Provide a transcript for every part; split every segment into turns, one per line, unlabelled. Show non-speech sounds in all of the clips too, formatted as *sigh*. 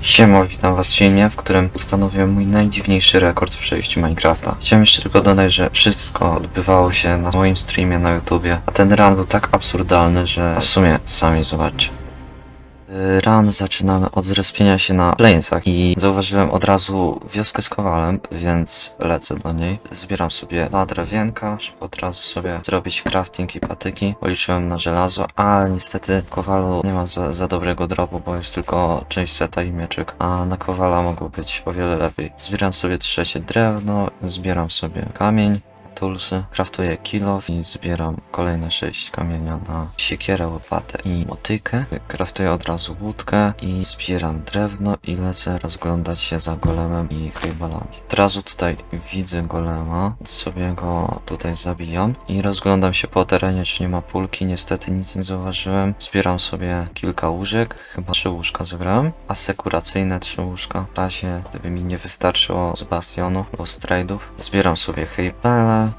Siema, witam was w filmie, w którym ustanowiłem mój najdziwniejszy rekord w przejściu Minecrafta. Chciałem jeszcze tylko dodać, że wszystko odbywało się na moim streamie na YouTubie, a ten run był tak absurdalny, że w sumie sami zobaczcie. Y, Run zaczynamy od zrespienia się na Plainsach i zauważyłem od razu wioskę z kowalem, więc lecę do niej. Zbieram sobie dwa drewienka, żeby od razu sobie zrobić crafting i patyki. Policzyłem na żelazo, ale niestety kowalu nie ma za, za dobrego dropu, bo jest tylko część seta i mieczyk, a na kowala mogło być o wiele lepiej. Zbieram sobie trzecie drewno, zbieram sobie kamień, toolsy, craftuję kilof i zbieram kolejne 6 kamienia na siekierę, łopatę i motykę. Craftuję od razu łódkę i zbieram drewno i lecę rozglądać się za golemem i hejbalami. Od razu tutaj widzę golema, sobie go tutaj zabijam i rozglądam się po terenie, czy nie ma pulki. Niestety nic nie zauważyłem. Zbieram sobie kilka łóżek, chyba trzy łóżka zebrałem, asekuracyjne trzy łóżka. W razie, gdyby mi nie wystarczyło z bastionu, bo z trade'ów. Zbieram sobie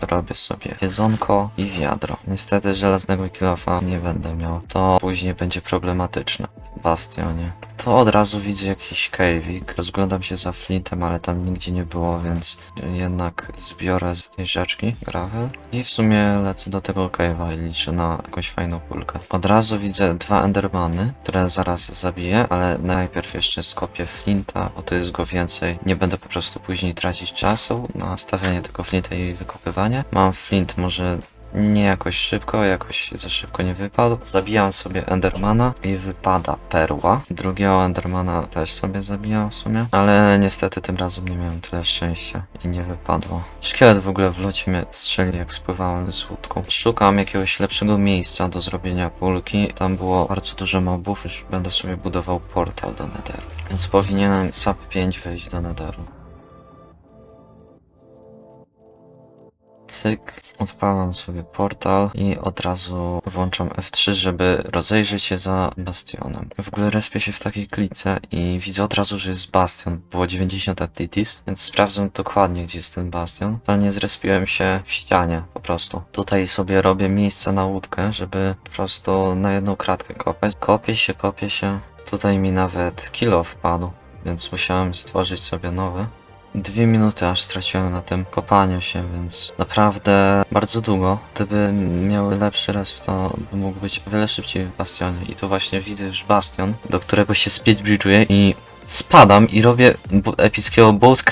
robię sobie jedzonko i wiadro. Niestety żelaznego kilofa nie będę miał, to później będzie problematyczne bastionie. To od razu widzę jakiś cave'ik. Rozglądam się za flintem, ale tam nigdzie nie było, więc jednak zbiorę z tej rzeczki gravel i w sumie lecę do tego cave'a i liczę na jakąś fajną kulkę. Od razu widzę dwa endermany, które zaraz zabiję, ale najpierw jeszcze skopię flinta, bo tu jest go więcej. Nie będę po prostu później tracić czasu na stawianie tego flinta i wykopywanie. Mam flint może nie jakoś szybko, jakoś za szybko nie wypadł. Zabijam sobie Endermana i wypada perła. Drugiego Endermana też sobie zabijam w sumie, ale niestety tym razem nie miałem tyle szczęścia i nie wypadło. Szkielet w ogóle w locie mnie strzeli jak spływałem z łódką. Szukam jakiegoś lepszego miejsca do zrobienia pulki. Tam było bardzo dużo mobów, już będę sobie budował portal do Netheru. Więc powinienem SAP 5 wejść do Netheru. Cyk, odpalam sobie portal i od razu włączam F3, żeby rozejrzeć się za bastionem. W ogóle respię się w takiej klice i widzę od razu, że jest bastion. Było 90 entities, więc sprawdzam dokładnie, gdzie jest ten bastion. Ale nie zrespiłem się w ścianie po prostu. Tutaj sobie robię miejsce na łódkę, żeby po prostu na jedną kratkę kopać. Kopię się, kopię się. Tutaj mi nawet kilo wpadł, więc musiałem stworzyć sobie nowy. Dwie minuty aż straciłem na tym kopaniu się, więc naprawdę bardzo długo. Gdyby miał lepszy resp, to mógł być o wiele szybciej w bastionie. I to właśnie widzę już bastion, do którego się speed bridge'uję i spadam i robię epickiego boat.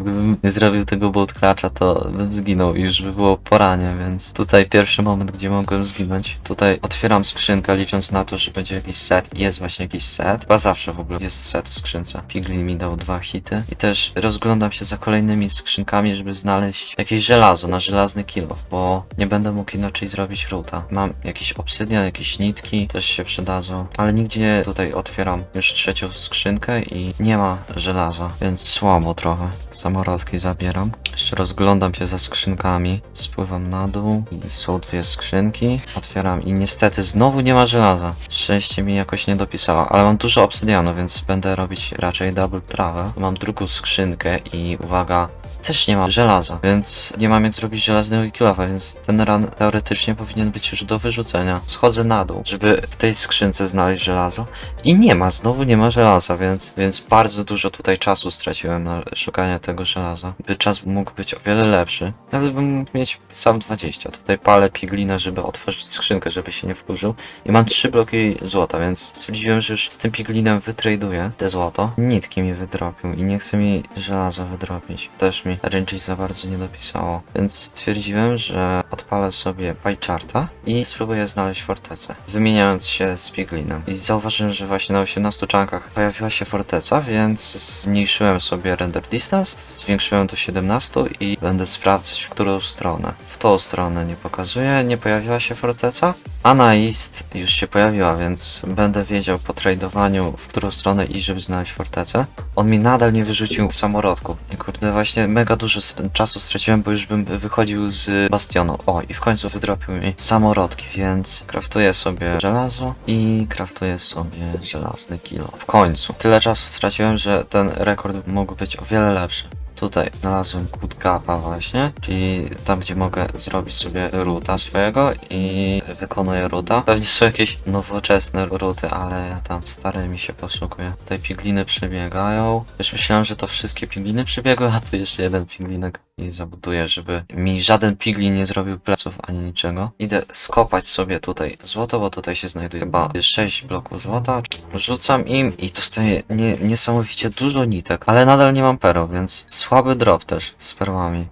Gdybym nie zrobił tego boat to bym zginął i już by było poranie, więc tutaj pierwszy moment, gdzie mogłem zginąć. Tutaj otwieram skrzynkę, licząc na to, że będzie jakiś set. Jest właśnie jakiś set. Chyba zawsze w ogóle jest set w skrzynce. Pigli mi dał dwa hity. I też rozglądam się za kolejnymi skrzynkami, żeby znaleźć jakieś żelazo na żelazny kilo, bo nie będę mógł inaczej zrobić ruta. Mam jakiś obsydian, jakieś nitki, też się przydadzą, ale nigdzie tutaj otwieram już trzecią skrzynkę i nie ma żelaza, więc słabo trochę. Samorodki zabieram. Jeszcze rozglądam się za skrzynkami, spływam na dół i są dwie skrzynki. Otwieram i niestety znowu nie ma żelaza. Szczęście mi jakoś nie dopisało, ale mam dużo obsydianu, więc będę robić raczej double travel. Mam drugą skrzynkę i uwaga, też nie ma żelaza, więc nie mam jak zrobić żelaznego kilofa, więc ten run teoretycznie powinien być już do wyrzucenia. Schodzę na dół, żeby w tej skrzynce znaleźć żelazo i nie ma, znowu nie ma żelaza, więc, więc bardzo dużo tutaj czasu straciłem na szukanie tego żelaza. By czas mógł być o wiele lepszy. Nawet bym mógł mieć sam 20. Tutaj palę piglinę, żeby otworzyć skrzynkę, żeby się nie wkurzył. I mam 3 bloki złota, więc stwierdziłem, że już z tym piglinem wytraduję te złoto. Nitki mi wydropił i nie chce mi żelaza wydropić. Też mi RNG za bardzo nie dopisało. Więc stwierdziłem, że odpalę sobie PyCharta i spróbuję znaleźć fortecę. Wymieniając się z piglinem. I zauważyłem, że właśnie na 18 czankach pojawiła się forteca, więc zmniejszyłem sobie render distance, zwiększyłem do 17 i będę sprawdzać w którą stronę. W tą stronę nie pokazuje, nie pojawiła się forteca, a na east już się pojawiła, więc będę wiedział po tradowaniu w którą stronę iść, żeby znaleźć fortecę. On mi nadal nie wyrzucił samorodku. I kurde, właśnie mega dużo s- czasu straciłem, bo już bym wychodził z bastionu. O, i w końcu wydropił mi samorodki, więc kraftuję sobie żelazo i kraftuję sobie żelazny kilo. W końcu. Tyle czasu straciłem, że ten rekord mógł być o wiele lepszy. Tutaj znalazłem good gapa właśnie, czyli tam gdzie mogę zrobić sobie ruta swojego i wykonuję ruta. Pewnie są jakieś nowoczesne ruty, ale ja tam starymi się posługuję. Tutaj pigliny przebiegają. Już myślałem, że to wszystkie pigliny przebiegły, a tu jeszcze jeden piglinek i zabuduję, żeby mi żaden piglin nie zrobił pleców ani niczego. Idę skopać sobie tutaj złoto, bo tutaj się znajduje chyba 6 bloków złota. Rzucam im i dostaję nie, niesamowicie dużo nitek, ale nadal nie mam perł, więc słaby drop też z perłami.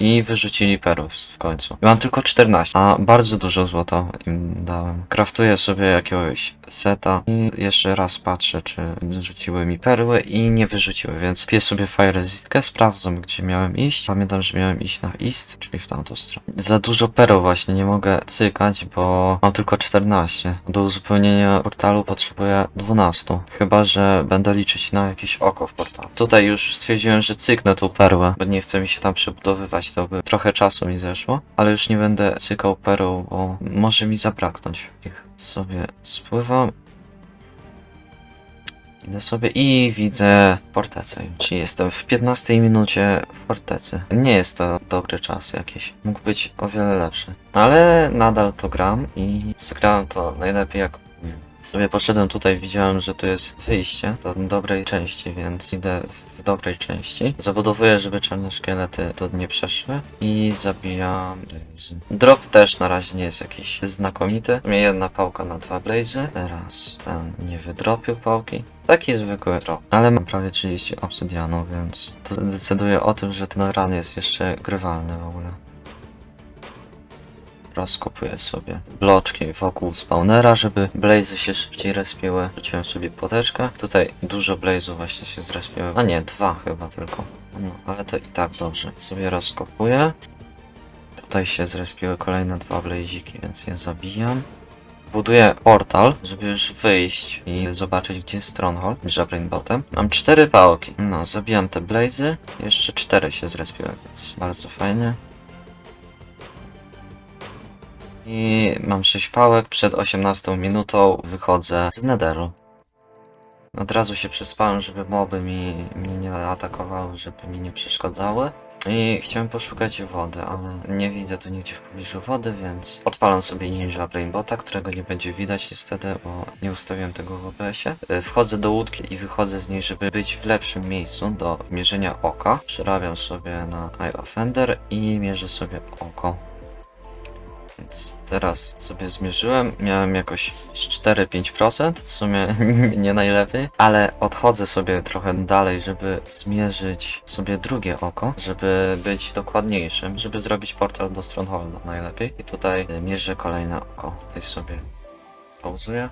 I wyrzucili perłów w końcu. I mam tylko 14, a bardzo dużo złota im dałem. Kraftuję sobie jakiegoś seta i jeszcze raz patrzę, czy rzuciły mi perły i nie wyrzuciły, więc piję sobie fire resistkę, sprawdzam gdzie miałem iść. Pamiętam, że miałem iść na east, czyli w tamtą stronę. Za dużo perł właśnie, nie mogę cykać, bo mam tylko 14. Do uzupełnienia portalu potrzebuję 12. Chyba, że będę liczyć na jakieś oko w portalu. Tutaj już stwierdziłem, że cyknę tą perłę, bo nie chce mi się tam przebudowywać, to by trochę czasu mi zeszło. Ale już nie będę cykał perł, bo może mi zabraknąć ich. Sobie spływam. Idę sobie i widzę fortecę. Czyli jestem w 15 minucie w fortecy. Nie jest to dobry czas jakiś. Mógł być o wiele lepszy. Ale nadal to gram i zagrałem to najlepiej jak umiem. Sobie poszedłem tutaj, widziałem, że tu jest wyjście do dobrej części, więc idę w dobrej części. Zabudowuję, żeby czarne szkielety tu nie przeszły i zabijam blazy. Drop też na razie nie jest jakiś znakomity. Mnie jedna pałka na dwa blazy. Teraz ten nie wydropił pałki. Taki zwykły drop. Ale mam prawie 30 obsydianu, więc to decyduje o tym, że ten run jest jeszcze grywalny w ogóle. Rozkopuję sobie bloczki wokół spawnera, żeby blazy się szybciej respiły. Rzuciłem sobie poteczkę. Tutaj dużo blazów właśnie się zrespiły. A nie, dwa chyba tylko. No, ale to i tak dobrze. Sobie rozkopuję. Tutaj się zrespiły kolejne dwa blaziki, więc je zabijam. Buduję portal, żeby już wyjść i zobaczyć, gdzie jest Stronghold, Jabrain Botem. Mam cztery pałki. No, zabijam te blazy. Jeszcze cztery się zrespiły, więc bardzo fajnie. I mam 6 pałek, przed 18 minutą wychodzę z netheru. Od razu się przespałem, żeby moby mi, mnie nie atakowały, żeby mi nie przeszkadzały. I chciałem poszukać wody, ale nie widzę tu nigdzie w pobliżu wody, więc odpalam sobie Ninja Brainbota, którego nie będzie widać niestety, bo nie ustawiłem tego w OBS-ie. Y, Wchodzę do łódki i wychodzę z niej, żeby być w lepszym miejscu do mierzenia oka. Przerabiam sobie na Eye Offender i mierzę sobie oko. Więc teraz sobie zmierzyłem, miałem jakoś 4-5%, w sumie *laughs* nie najlepiej, ale odchodzę sobie trochę dalej, żeby zmierzyć sobie drugie oko, żeby być dokładniejszym, żeby zrobić portal do Strongholda najlepiej. I tutaj mierzę kolejne oko. Tutaj sobie pauzuję.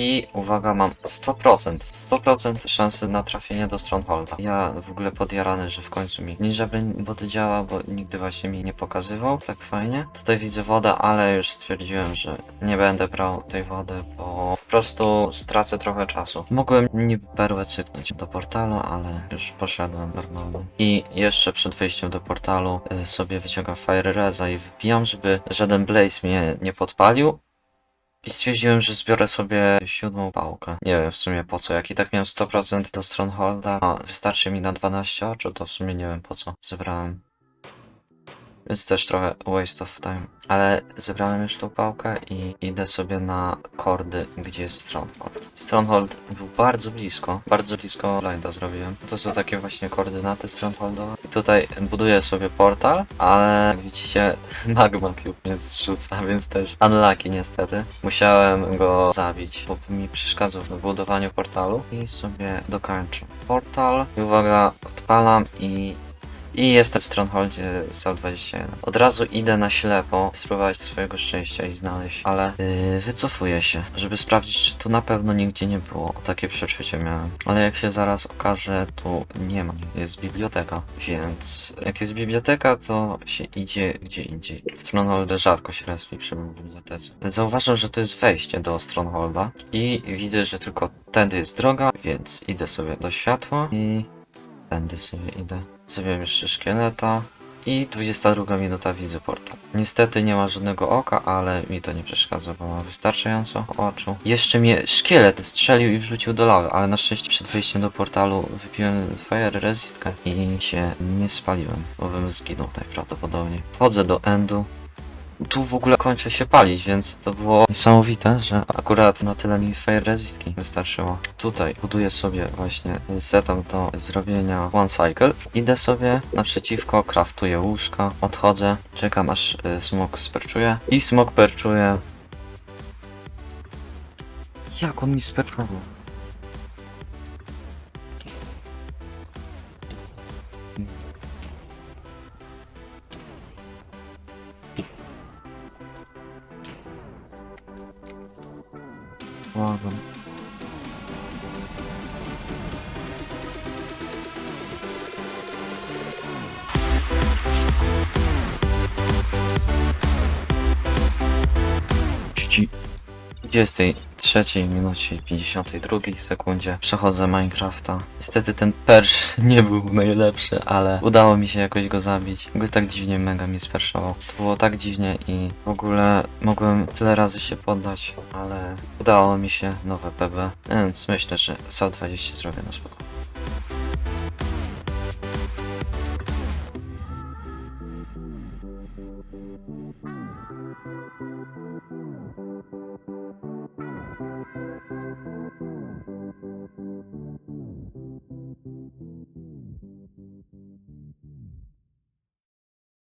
I uwaga, mam 100%, 100% szansy na trafienie do Strongholda. Ja w ogóle podjarany, że w końcu mi Ninja Brain Bot działa, bo nigdy właśnie mi nie pokazywał tak fajnie. Tutaj widzę wodę, ale już stwierdziłem, że nie będę brał tej wody, bo po prostu stracę trochę czasu. Mogłem niby perłę cyknąć do portalu, ale już poszedłem normalnie. I jeszcze przed wyjściem do portalu y, sobie wyciągam Fire Reza i wypijam, żeby żaden Blaze mnie nie podpalił. I stwierdziłem, że zbiorę sobie siódmą pałkę. Nie wiem w sumie po co, jak i tak miałem 100% do Strongholda, a wystarczy mi na 12 oczu, to w sumie nie wiem po co zebrałem. Więc też trochę waste of time. Ale zebrałem już tą pałkę i idę sobie na kordy, gdzie jest Stronghold. Stronghold był bardzo blisko, bardzo blisko blinda zrobiłem. To są takie właśnie koordynaty Strongholdowe. I tutaj buduję sobie portal, ale widzicie *laughs* Magma Cube mnie zrzuca, *laughs* więc też unlucky niestety. Musiałem go zabić, bo mi przeszkadzał w budowaniu portalu. I sobie dokończę portal. I uwaga, odpalam i i jestem w Strongholdzie Sal 21. Od razu idę na ślepo, spróbować swojego szczęścia i znaleźć, ale yy, wycofuję się, żeby sprawdzić, czy tu na pewno nigdzie nie było. Takie przeczucie miałem. Ale jak się zaraz okaże, tu nie ma. Jest biblioteka, więc jak jest biblioteka, to się idzie gdzie indziej. Stronghold rzadko się respi przy bibliotece. Zauważam, że to jest wejście do Strongholda i widzę, że tylko tędy jest droga, więc idę sobie do światła i tędy sobie idę. Zrobiłem jeszcze szkieleta. I 22 minuta widzę portal. Niestety nie ma żadnego oka, ale mi to nie przeszkadza, bo ma wystarczająco oczu. Jeszcze mnie szkielet strzelił i wrzucił do lawy, ale na szczęście przed wejściem do portalu wypiłem fire resistkę i się nie spaliłem, bo bym zginął najprawdopodobniej. Wchodzę do endu. Tu w ogóle kończę się palić, więc to było niesamowite, że akurat na tyle mi fire resistki wystarczyło. Tutaj buduję sobie właśnie setup do zrobienia one cycle. Idę sobie naprzeciwko, craftuję łóżka, odchodzę, czekam aż y, smok sperczuje i smok perczuje. Jak on mi sperczował? lazım. Çiçi. 23 minucie i 52 sekundzie przechodzę Minecrafta. Niestety ten persz *laughs* nie był najlepszy, ale udało mi się jakoś go zabić. Ogóle tak dziwnie mega mi sperszował. To było tak dziwnie i w ogóle mogłem tyle razy się poddać, ale udało mi się nowe PB, więc myślę, że SAU-20 zrobię na spokojnie.